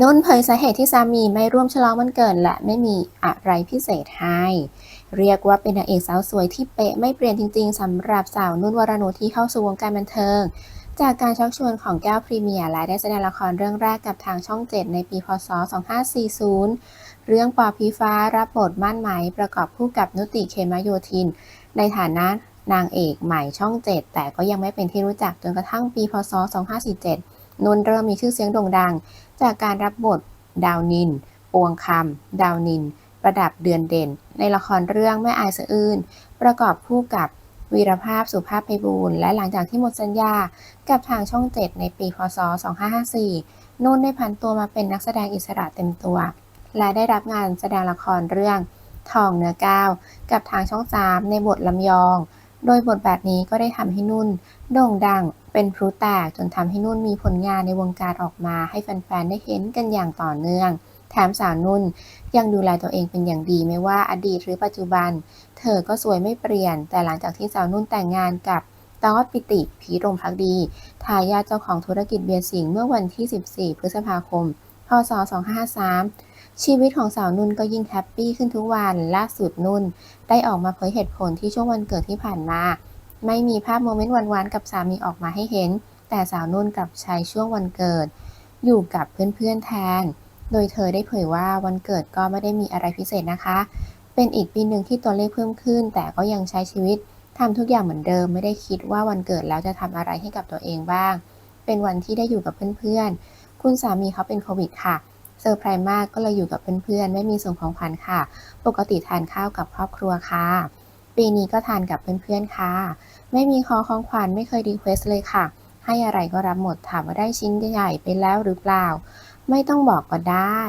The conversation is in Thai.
นุ่นเผยสาเหตุที่สามีไม่ร่วมฉลองวันเกิดและไม่มีอะไรพิเศษให้ เรียกว่าเป็นนางเอกสาวสวยที่เป๊ะไม่เปลี่ยนจริง ๆสำหรับสาวนุ่นวรนุชที่เข้าสู่วงการบันเทิง จากการชักชวนของแก้วพรีเมียร์และได้แสดงละครเรื่องแรกกับทางช่อง 7 ในปีพศ 2540 เรื่องปอพีฟ้ารับบทม่านไหมประกอบคู่กับนุติเขมโยธิน ในฐานะนางเอกใหม่ช่อง 7 แต่ก็ยังไม่เป็นที่รู้จักจนกระทั่งปีพศ 2547 นุ่นเริ่มมีชื่อเสียงโด่งดัง จากการรับบท ดาวนิน ปวงคำ ดาวนิน ประดับเดือนเด่น ในละครเรื่องแม่อายสะอื้น ประกอบคู่กับวีรภาพสุภาพไพบูลย์และหลังจากที่หมดสัญญา กับทางช่อง 7 ในปีพศ 2554 นุ่นได้ผันตัวมาเป็นนักแสดงอิสระเต็มตัว และได้รับงานแสดงละครเรื่อง ทองเนื้อก้าวกับทางช่อง 3 ในบทลำยอง โดยบทแบบนี้ก็ได้ทำให้นุ่นโด่งดังเป็นพลุแตกจนทำให้นุ่นมีผลงานในวงการออกมาให้แฟนๆ ได้เห็นกันอย่างต่อเนื่อง แถมสาวนุ่นยังดูแลตัวเองเป็นอย่างดีไม่ว่าอดีตหรือปัจจุบัน เธอก็สวยไม่เปลี่ยน แต่หลังจากที่สาวนุ่นแต่งงานกับตอดปิติพีรมพักดีทายาทเจ้าของธุรกิจเบียร์สิงเมื่อวันที่ 14 พฤษภาคม พศ 2553 ชีวิตของสาวนุ่นก็ยิ่งแฮปปี้ขึ้นทุกวันล่าสุดนุ่น ได้ออกมาเผยเหตุผลที่ช่วงวันเกิดที่ผ่านมา ไม่มีภาพโมเมนต์หวานๆกับสามีออกมาให้เห็น แต่สาวนุ่นกลับใช้ช่วงวันเกิด อยู่กับเพื่อนๆแทน โดยเธอได้เผยว่าวันเกิดก็ไม่ได้มีอะไรพิเศษนะคะ เป็นอีกปีหนึ่งที่ตัวเลขเพิ่มขึ้น แต่ก็ยังใช้ชีวิตทำทุกอย่างเหมือนเดิมไม่ได้คิดว่าวันเกิดแล้วจะทำอะไรให้กับตัวเองบ้าง เป็นวันที่ได้อยู่กับเพื่อนๆคุณสามีเขาเป็นโควิดค่ะ เซอร์ไพรส์มากก็เลยอยู่กับเพื่อนๆ ไม่มีส่งของขวัญค่ะ ปกติทานข้าวกับครอบครัวค่ะ ปีนี้ก็ทานกับเพื่อนๆ ค่ะ ไม่มีขอของขวัญไม่เคยรีเควสเลยค่ะ ให้อะไรก็รับหมดถามว่าได้ชิ้นใหญ่ไปแล้วหรือเปล่า ไม่ต้องบอกก็ได้